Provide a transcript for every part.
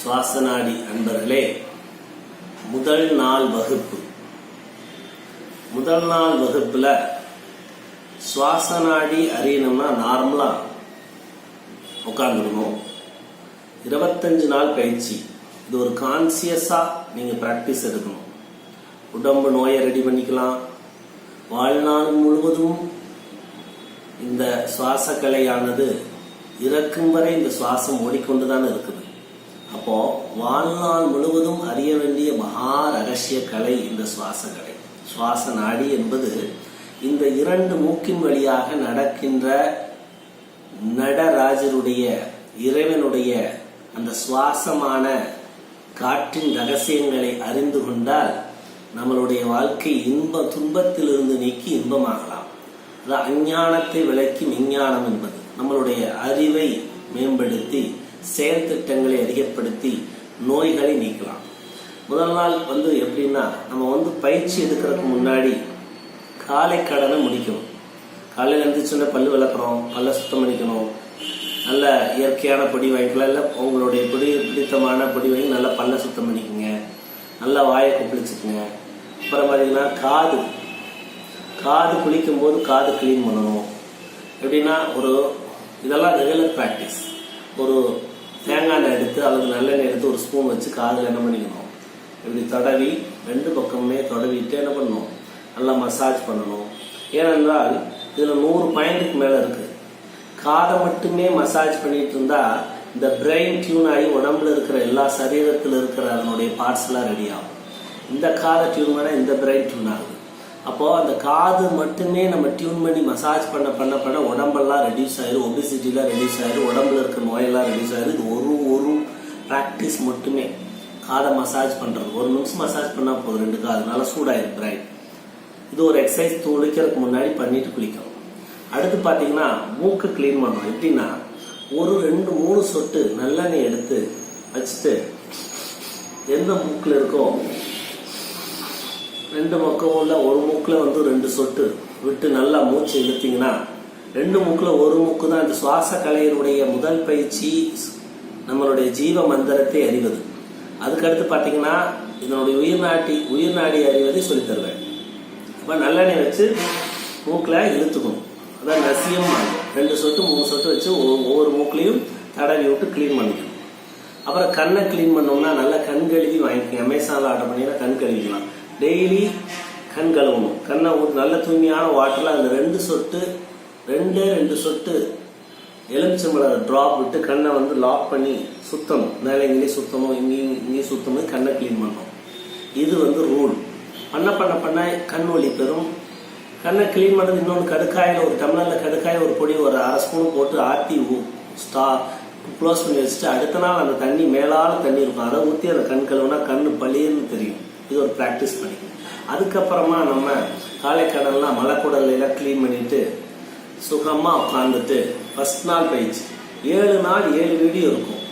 சுவாசநாடி அன்பர்களே முதல் நாள் வகுப்பு. முதல் நாள் வகுப்புல சுவாசநாடி அறியணும்னா நார்மலா உட்காந்துக்கணும் இருபத்தஞ்சு நாள் பயிற்சி இது ஒரு கான்சியஸா நீங்க பிராக்டிஸ் எடுக்கணும். உடம்பு நோயை ரெடி பண்ணிக்கலாம். வாழ்நாள் முழுவதும் இந்த சுவாச கலையானது இறக்கும் வரை இந்த சுவாசம் ஓடிக்கொண்டுதான் இருக்குது. வாழ்நாள் முழுவதும் அறிய வேண்டிய மகா ரகசிய கலை இந்த சுவாச கலை சுவாச நாடி என்பது இந்த இரண்டு மூக்கின் வழியாக நடக்கின்ற நடராஜருடைய இறைவனுடைய அந்த சுவாசமான காற்றின் ரகசியங்களை அறிந்து கொண்டால் நம்மளுடைய வாழ்க்கை இன்ப துன்பத்திலிருந்து நீக்கி இன்பமாகலாம். அது அஞ்ஞானத்தை விளக்கி விஞ்ஞானம் என்பது. நம்மளுடைய அறிவை மேம்படுத்தி செயல் திட்டங்களை அதிகப்படுத்தி நோய்களை நீக்கலாம். முதல் நாள் வந்து எப்படின்னா நம்ம வந்து பயிற்சி எடுக்கிறதுக்கு முன்னாடி காலை கடனை முடிக்கணும். காலையில் எழுந்திரிச்சோன்னே பல்லு விளக்குறோம் பல்ல சுத்தம் பண்ணிக்கணும். நல்ல இயற்கையான பொடி வாங்கிக்கலாம். இல்லை உங்களுடைய பிடி பிடித்தமான பொடி வாங்கி நல்லா பல்ல சுத்தம் பண்ணிக்கோங்க. நல்லா வாயை கொப்பளிச்சுக்குங்க. அப்புறம் பார்த்தீங்கன்னா காது. காது குளிக்கும் போது காது க்ளீன் பண்ணணும். எப்படின்னா ஒரு இதெல்லாம் ரெகுலர் ப்ராக்டிஸ் ஒரு தேங்காய் எண்ணெய் எடுத்து அல்லது நல்லெண்ணெய் எடுத்து ஒரு ஸ்பூன் வச்சு காதில் என்ன பண்ணிக்கணும்? இப்படி தடவி ரெண்டு பக்கமுமே தடவிட்டு என்ன பண்ணணும்? நல்லா மசாஜ் பண்ணணும். ஏனென்றால் இதில் நூறு பாயிண்ட்டுக்கு மேலே இருக்கு. காதை மட்டுமே மசாஜ் பண்ணிட்டு இருந்தா இந்த பிரெயின் டியூன் ஆகி உடம்புல இருக்கிற எல்லா சரீரத்தில் இருக்கிற அதனுடைய பார்ட்ஸ் எல்லாம் ரெடி ஆகும். இந்த காதை டியூன் பண்ணால் இந்த பிரெயின் டியூன் ஆகுது. அப்போ அந்த காது மட்டுமே நம்ம டியூன் பண்ணி மசாஜ் பண்ண பண்ண பண்ண உடம்பெல்லாம் ரெடியூஸ் ஆயிரும். ஒபிசிட்டிலாம் ரெடியூஸ் ஆயிரும். உடம்புல இருக்க நோயெல்லாம் ரெடியூஸ் ஆயிரும். இது ஒரு ஒரு ப்ராக்டிஸ் மட்டுமே. காதை மசாஜ் பண்றது. ஒரு நிமிஷம் மசாஜ் பண்ணா போதும். ரெண்டு காதுனால சூடாயிரும் பிரைட் இது ஒரு எக்ஸசைஸ் துளிக்கிறதுக்கு முன்னாடி பண்ணிட்டு குளிக்கணும். அடுத்து பார்த்தீங்கன்னா மூக்கு க்ளீன் பண்ணணும். எப்படின்னா ஒரு ரெண்டு மூணு சொட்டு நல்லெண்ணெய் எடுத்து வச்சுட்டு எந்த மூக்கில் இருக்கோ ரெண்டு பக்கம் உள்ள ஒரு மூக்கில் வந்து ரெண்டு சொட்டு. விட்டு நல்லா மூச்சு இழுத்தீங்கன்னா ரெண்டு மூக்கில் ஒரு மூக்கு தான் இந்த சுவாச கலையினுடைய முதல் பயிற்சி நம்மளுடைய ஜீவ மந்திரத்தை அறிவது. அதுக்கடுத்து பார்த்தீங்கன்னா இதனுடைய உயிர் நாட்டி உயிர் நாடி அறிவதை சொல்லி தருவேன். அப்போ நல்லெண்ணெய் வச்சு மூக்கில் இழுத்துக்கணும். அதான் நசியம் ரெண்டு சொட்டு மூணு சொட்டு வச்சு ஒவ்வொரு- ஒவ்வொரு தடவி விட்டு க்ளீன் பண்ணிக்கணும். அப்புறம் கண்ணை க்ளீன் பண்ணோம்னா நல்லா கண் கழுவி வாங்கிக்கோங்க. அமேசானில் ஆர்டர் பண்ணிங்கன்னா கண் கழுவிக்கலாம். டெய்லி கண் கழுவணும். கண்ணை ஊற்றி நல்ல தூய்மையான வாட்டரில் அந்த ரெண்டு சொட்டு ரெண்டே ரெண்டு சொட்டு எலுமிச்சம்பழம் ட்ராப் விட்டு கண்ணை வந்து லாக் பண்ணி சுத்தணும். மேலே இங்கேயும் சுத்தணும் இங்கேயும் இங்கேயும் சுத்தணும் கண்ணை க்ளீன் பண்ணணும். இது வந்து ரூல் பண்ண பண்ண பண்ண கண் ஒளி பெறும். கண்ணை க்ளீன் பண்ணுறது இன்னொன்று கடுக்காயில் ஒரு டம்ளரில் கடுக்காய் ஒரு பொடி ஒரு அரை ஸ்பூன் போட்டு ஆட்டி ஸ்டா க்ளோஸ் பண்ணி வச்சுட்டு அடுத்த நாள் அந்த தண்ணி மேலால தண்ணி இருக்கும். அதை ஊற்றி அந்த கண் கழுவுனா கண் பளிர்னு தெரியும். இது ஒரு ப்ராக்டிஸ் பண்ணி அதுக்கப்புறமா நம்ம காலைக்கடல்லாம் மலைக்குடல்ல க்ளீன் பண்ணிட்டு சுகமாக உட்காந்துட்டு ஃபர்ஸ்ட் நாள் பயிற்சி. ஏழு நாள் ஏழு வீடியோ இருக்கும்.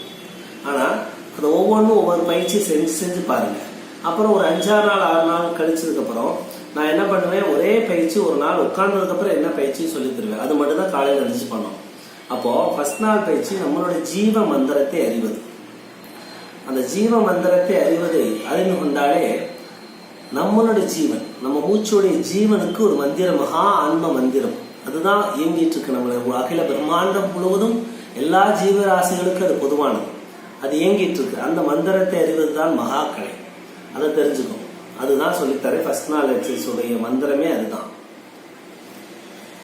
ஆனால் அது ஒவ்வொன்றும் ஒவ்வொரு பயிற்சி செஞ்சு செஞ்சு பாருங்கள் அப்புறம் ஒரு அஞ்சாறு நாள் ஆறு நாள் கழிச்சதுக்கப்புறம் நான் என்ன பண்ணுவேன்? ஒரே பயிற்சி ஒரு நாள் உட்காந்ததுக்கப்புறம் என்ன பயிற்சி சொல்லி தருவேன். அது மட்டும்தான் காலையில் நினச்சி பண்ணோம். அப்போது ஃபர்ஸ்ட் நாள் பயிற்சி நம்மளுடைய ஜீவ மந்திரத்தை அறிவது. அந்த ஜீவ மந்திரத்தை அறிவதை அறிந்து கொண்டாலே நம்மளுடைய ஜீவன் நம்ம மூச்சுடைய ஜீவனுக்கு ஒரு மந்திரம் மகா ஆன்ம மந்திரம். அதுதான் இயங்கிட்டு இருக்கு நம்மள. அகில பிரம்மாண்டம் முழுவதும் எல்லா ஜீவராசிகளுக்கும் அது பொதுவானது. அது இயங்கிட்டு இருக்கு. அந்த மந்திரத்தை அறிவது தான் மகா கலை. அதை தெரிஞ்சுக்கணும். அதுதான் சொல்லித்தரேன். ஃபர்ஸ்ட் நாள் எக்ஸசைஸ் உடைய மந்திரமே அதுதான்.